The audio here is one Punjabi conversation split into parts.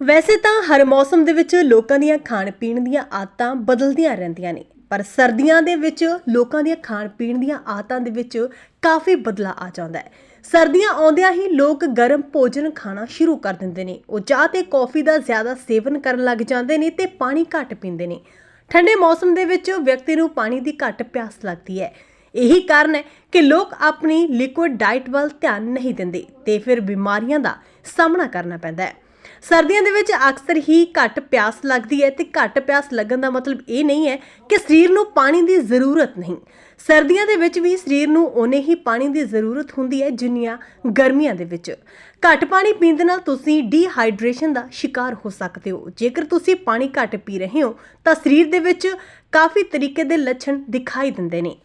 ਵੈਸੇ ਤਾਂ ਹਰ ਮੌਸਮ ਦੇ ਵਿੱਚ ਲੋਕਾਂ ਦੀਆਂ ਖਾਣ ਪੀਣ ਦੀਆਂ ਆਦਤਾਂ ਬਦਲਦੀਆਂ ਰਹਿੰਦੀਆਂ ਨੇ, ਪਰ ਸਰਦੀਆਂ ਦੇ ਵਿੱਚ ਲੋਕਾਂ ਦੀਆਂ ਖਾਣ ਪੀਣ ਦੀਆਂ ਆਦਤਾਂ ਦੇ ਵਿੱਚ ਕਾਫੀ ਬਦਲਾਅ ਆ ਜਾਂਦਾ ਹੈ। ਸਰਦੀਆਂ ਆਉਂਦਿਆਂ ਹੀ ਲੋਕ ਗਰਮ ਭੋਜਨ ਖਾਣਾ ਸ਼ੁਰੂ ਕਰ ਦਿੰਦੇ ਨੇ, ਉਹ ਚਾਹ ਤੇ ਕੌਫੀ ਦਾ ਜ਼ਿਆਦਾ ਸੇਵਨ ਕਰਨ ਲੱਗ ਜਾਂਦੇ ਨੇ ਤੇ ਪਾਣੀ ਘੱਟ ਪੀਂਦੇ ਨੇ। ਠੰਡੇ ਮੌਸਮ ਦੇ ਵਿੱਚ ਵਿਅਕਤੀ ਨੂੰ ਪਾਣੀ ਦੀ ਘੱਟ ਪਿਆਸ ਲੱਗਦੀ ਹੈ। ਇਹੀ ਕਾਰਨ ਹੈ ਕਿ ਲੋਕ ਆਪਣੀ ਲਿਕੁਇਡ ਡਾਈਟ ਵੱਲ ਧਿਆਨ ਨਹੀਂ ਦਿੰਦੇ ਤੇ ਫਿਰ ਬਿਮਾਰੀਆਂ ਦਾ ਸਾਹਮਣਾ ਕਰਨਾ ਪੈਂਦਾ ਹੈ। ਸਰਦੀਆਂ ਦੇ ਵਿੱਚ ਅਕਸਰ ਹੀ ਘੱਟ ਪਿਆਸ ਲੱਗਦੀ ਹੈ ਤੇ ਘੱਟ ਪਿਆਸ ਲੱਗਣ ਦਾ ਮਤਲਬ ਇਹ ਨਹੀਂ ਹੈ ਕਿ ਸਰੀਰ ਨੂੰ ਪਾਣੀ ਦੀ ਜ਼ਰੂਰਤ ਨਹੀਂ। ਸਰਦੀਆਂ ਦੇ ਵਿੱਚ ਵੀ ਸਰੀਰ ਨੂੰ ਓਨੇ ਹੀ ਪਾਣੀ ਦੀ ਜ਼ਰੂਰਤ ਹੁੰਦੀ ਹੈ ਜਿੰਨੀਆਂ ਗਰਮੀਆਂ ਦੇ ਵਿੱਚ। ਘੱਟ ਪਾਣੀ ਪੀਣ ਦੇ ਨਾਲ ਤੁਸੀਂ ਡੀਹਾਈਡਰੇਸ਼ਨ ਦਾ ਸ਼ਿਕਾਰ ਹੋ ਸਕਦੇ ਹੋ। ਜੇਕਰ ਤੁਸੀਂ ਪਾਣੀ ਘੱਟ ਪੀ ਰਹੇ ਹੋ ਤਾਂ ਸਰੀਰ ਦੇ ਵਿੱਚ ਕਾਫੀ ਤਰੀਕੇ ਦੇ ਲੱਛਣ ਦਿਖਾਈ ਦਿੰਦੇ ਨੇ।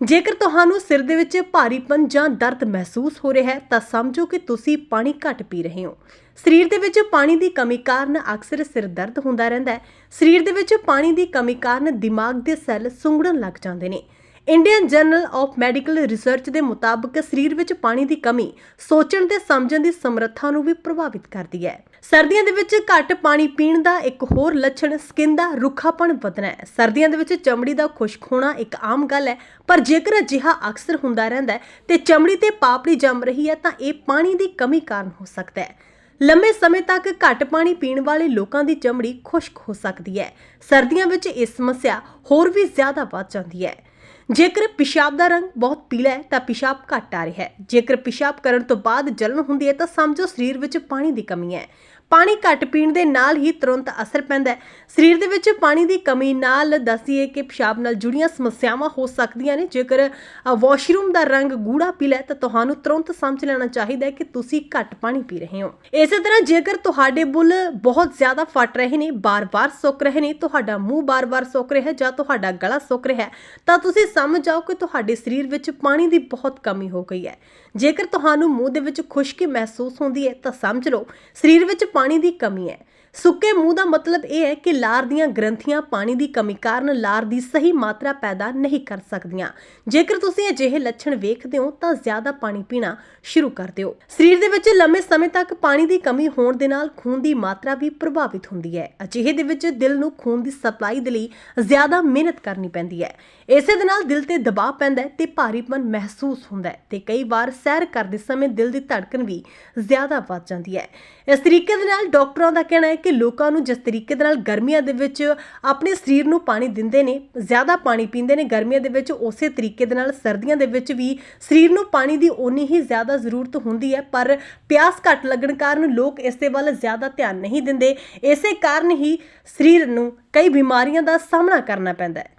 ਜੇਕਰ ਤੁਹਾਨੂੰ ਸਿਰ ਦੇ ਵਿੱਚ ਭਾਰੀਪਨ ਜਾਂ ਦਰਦ ਮਹਿਸੂਸ ਹੋ ਰਿਹਾ ਹੈ, ਤਾਂ ਸਮਝੋ ਕਿ ਤੁਸੀਂ ਪਾਣੀ ਘੱਟ ਪੀ ਰਹੇ ਹੋ। ਸਰੀਰ ਦੇ ਵਿੱਚ ਪਾਣੀ ਦੀ ਕਮੀ ਕਾਰਨ ਅਕਸਰ ਸਿਰ ਦਰਦ ਹੁੰਦਾ ਰਹਿੰਦਾ ਹੈ। ਸਰੀਰ ਦੇ ਵਿੱਚ ਪਾਣੀ ਦੀ ਕਮੀ ਕਾਰਨ ਦਿਮਾਗ ਦੇ ਸੈੱਲ ਸੁੰਗੜਨ ਲੱਗ ਜਾਂਦੇ ਨੇ। Indian journal of medical research ਦੇ ਮੁਤਾਬਕ ਸਰੀਰ ਵਿੱਚ ਪਾਣੀ ਦੀ ਕਮੀ ਸੋਚਣ ਤੇ ਸਮਝਣ ਦੀ ਸਮਰੱਥਾ ਨੂੰ ਵੀ ਪ੍ਰਭਾਵਿਤ ਕਰਦੀ ਹੈ। ਸਰਦੀਆਂ ਦੇ ਵਿੱਚ ਘੱਟ ਪਾਣੀ ਪੀਣ ਦਾ ਇੱਕ ਹੋਰ ਲੱਛਣ ਸਕਿਨ ਦਾ ਰੁੱਖਾਪਣ ਵਧਣਾ ਹੈ। ਸਰਦੀਆਂ ਦੇ ਵਿੱਚ ਚਮੜੀ ਦਾ ਖੁਸ਼ਕ ਹੋਣਾ ਇੱਕ ਆਮ ਗੱਲ ਹੈ, ਪਰ ਜੇਕਰ ਅਜਿਹਾ ਅਕਸਰ ਹੁੰਦਾ ਰਹਿੰਦਾ ਹੈ ਤੇ ਚਮੜੀ ਤੇ ਪਾਪੜੀ ਜੰਮ ਰਹੀ ਹੈ ਤਾਂ ਇਹ ਪਾਣੀ ਦੀ ਕਮੀ ਕਾਰਨ ਹੋ ਸਕਦਾ ਹੈ। ਲੰਮੇ ਸਮੇਂ ਤੱਕ ਘੱਟ ਪਾਣੀ ਪੀਣ ਵਾਲੇ ਲੋਕਾਂ ਦੀ ਚਮੜੀ ਖੁਸ਼ਕ ਹੋ ਸਕਦੀ ਹੈ। ਸਰਦੀਆਂ ਵਿੱਚ ਇਹ ਸਮੱਸਿਆ ਹੋਰ ਵੀ ਜ਼ਿਆਦਾ ਵੱਧ ਜਾਂਦੀ ਹੈ। ਜੇਕਰ ਪਿਸ਼ਾਬ ਦਾ ਰੰਗ ਬਹੁਤ ਪੀਲਾ ਹੈ, ਤਾਂ ਪਿਸ਼ਾਬ ਘੱਟ ਆ ਰਿਹਾ ਹੈ। ਜੇਕਰ ਪਿਸ਼ਾਬ ਕਰਨ ਤੋਂ ਬਾਅਦ ਜਲਨ ਹੁੰਦੀ ਹੈ, ਤਾਂ ਸਮਝੋ ਸਰੀਰ ਵਿੱਚ ਪਾਣੀ ਦੀ ਕਮੀ ਹੈ। ਪਾਣੀ ਘੱਟ ਪੀਣ ਦੇ ਨਾਲ ਹੀ ਤੁਰੰਤ ਅਸਰ ਪੈਂਦਾ ਹੈ। ਸਰੀਰ ਦੇ ਵਿੱਚ ਪਾਣੀ ਦੀ ਕਮੀ ਨਾਲ ਦੱਸੀਏ ਕਿ ਪਿਸ਼ਾਬ ਨਾਲ ਜੁੜੀਆਂ ਸਮੱਸਿਆਵਾਂ ਹੋ ਸਕਦੀਆਂ ਨੇ। ਜੇਕਰ ਵਾਸ਼ਰੂਮ ਦਾ ਰੰਗ ਗੂੜਾ ਪੀਲਾ ਤਾਂ ਤੁਹਾਨੂੰ ਤੁਰੰਤ ਸਮਝ ਲੈਣਾ ਚਾਹੀਦਾ ਹੈ ਕਿ ਤੁਸੀਂ ਘੱਟ ਪਾਣੀ ਪੀ ਰਹੇ ਹੋ। ਇਸੇ ਤਰ੍ਹਾਂ ਜੇਕਰ ਤੁਹਾਡੇ ਬੁੱਲ ਬਹੁਤ ਜ਼ਿਆਦਾ ਫਟ ਰਹੇ ਨੇ, ਬਾਰ-ਬਾਰ ਸੁੱਕ ਰਹੇ ਨੇ, ਤੁਹਾਡਾ ਮੂੰਹ ਬਾਰ-ਬਾਰ ਸੁੱਕ ਰਿਹਾ ਜਾਂ ਤੁਹਾਡਾ ਗਲਾ ਸੁੱਕ ਰਿਹਾ ਤਾਂ ਤੁਸੀਂ ਸਮਝ ਜਾਓ ਕਿ ਤੁਹਾਡੇ ਸਰੀਰ ਵਿੱਚ ਪਾਣੀ ਦੀ ਬਹੁਤ ਕਮੀ ਹੋ ਗਈ ਹੈ। ਜੇਕਰ ਤੁਹਾਨੂੰ ਮੂੰਹ ਦੇ ਵਿੱਚ ਖੁਸ਼ਕੀ ਮਹਿਸੂਸ ਹੁੰਦੀ ਹੈ ਤਾਂ ਸਮਝ ਲਓ, ਸਰੀਰ ਵਿੱਚ ਪਾਣੀ ਦੀ ਕਮੀ ਹੈ। ਸੁੱਕੇ ਮੂੰਹ ਦਾ ਮਤਲਬ ਇਹ ਹੈ ਕਿ ਲਾਰ ਦੀਆਂ ਗ੍ਰੰਥੀਆਂ ਪਾਣੀ ਦੀ ਕਮੀ ਕਾਰਨ ਲਾਰ ਦੀ ਸਹੀ ਮਾਤਰਾ ਪੈਦਾ ਨਹੀਂ ਕਰ ਸਕਦੀਆਂ। ਜੇਕਰ ਤੁਸੀਂ ਅਜਿਹੇ ਲੱਛਣ ਵੇਖਦੇ ਹੋ, ਤਾਂ ਜ਼ਿਆਦਾ ਪਾਣੀ ਪੀਣਾ ਸ਼ੁਰੂ ਕਰ ਦਿਓ। ਸਰੀਰ ਦੇ ਵਿੱਚ ਲੰਮੇ ਸਮੇਂ ਤੱਕ ਪਾਣੀ ਦੀ ਕਮੀ ਹੋਣ ਦੇ ਨਾਲ ਖੂਨ ਦੀ ਮਾਤਰਾ ਵੀ ਪ੍ਰਭਾਵਿਤ ਹੁੰਦੀ ਹੈ। ਅਜਿਹੇ ਦੇ ਵਿੱਚ ਦਿਲ ਨੂੰ ਖੂਨ ਦੀ ਸਪਲਾਈ ਦੇ ਲਈ ਜ਼ਿਆਦਾ ਮਿਹਨਤ ਕਰਨੀ ਪੈਂਦੀ ਹੈ। ਇਸੇ ਦੇ ਨਾਲ ਦਿਲ ਤੇ ਦਬਾਅ ਪੈਂਦਾ ਹੈ ਤੇ ਭਾਰੀਪਨ ਮਹਿਸੂਸ ਹੁੰਦਾ ਹੈ ਤੇ ਕਈ ਵਾਰ ਸੈਰ ਕਰਦੇ ਸਮੇਂ ਦਿਲ ਦੀ ਧੜਕਣ ਵੀ ਜ਼ਿਆਦਾ ਵੱਧ ਜਾਂਦੀ ਹੈ। ਇਸ ਤਰੀਕੇ ਦੇ ਨਾਲ ਡਾਕਟਰਾਂ ਦਾ ਕਹਿਣਾ ਹੈ ਕਿ ਕਿ ਲੋਕਾਂ ਨੂੰ ਜਿਸ ਤਰੀਕੇ ਦੇ ਨਾਲ ਗਰਮੀਆਂ ਦੇ ਵਿੱਚ ਆਪਣੇ ਸਰੀਰ ਨੂੰ ਪਾਣੀ ਦਿੰਦੇ ਨੇ, ਜ਼ਿਆਦਾ ਪਾਣੀ ਪੀਂਦੇ ਨੇ, ਗਰਮੀਆਂ ਦੇ ਵਿੱਚ ਉਸੇ ਤਰੀਕੇ ਦੇ ਨਾਲ ਸਰਦੀਆਂ ਦੇ ਵਿੱਚ ਵੀ ਸਰੀਰ ਨੂੰ ਪਾਣੀ ਦੀ ਓਨੀ ਹੀ ਜ਼ਿਆਦਾ ਜ਼ਰੂਰਤ ਹੁੰਦੀ ਹੈ, ਪਰ ਪਿਆਸ ਘੱਟ ਲੱਗਣ ਕਾਰਨ ਲੋਕ ਇਸ ਦੇ ਵੱਲ ਜ਼ਿਆਦਾ ਧਿਆਨ ਨਹੀਂ ਦਿੰਦੇ। ਇਸੇ ਕਾਰਨ ਹੀ ਸਰੀਰ ਨੂੰ ਕਈ ਬਿਮਾਰੀਆਂ ਦਾ ਸਾਹਮਣਾ ਕਰਨਾ ਪੈਂਦਾ ਹੈ।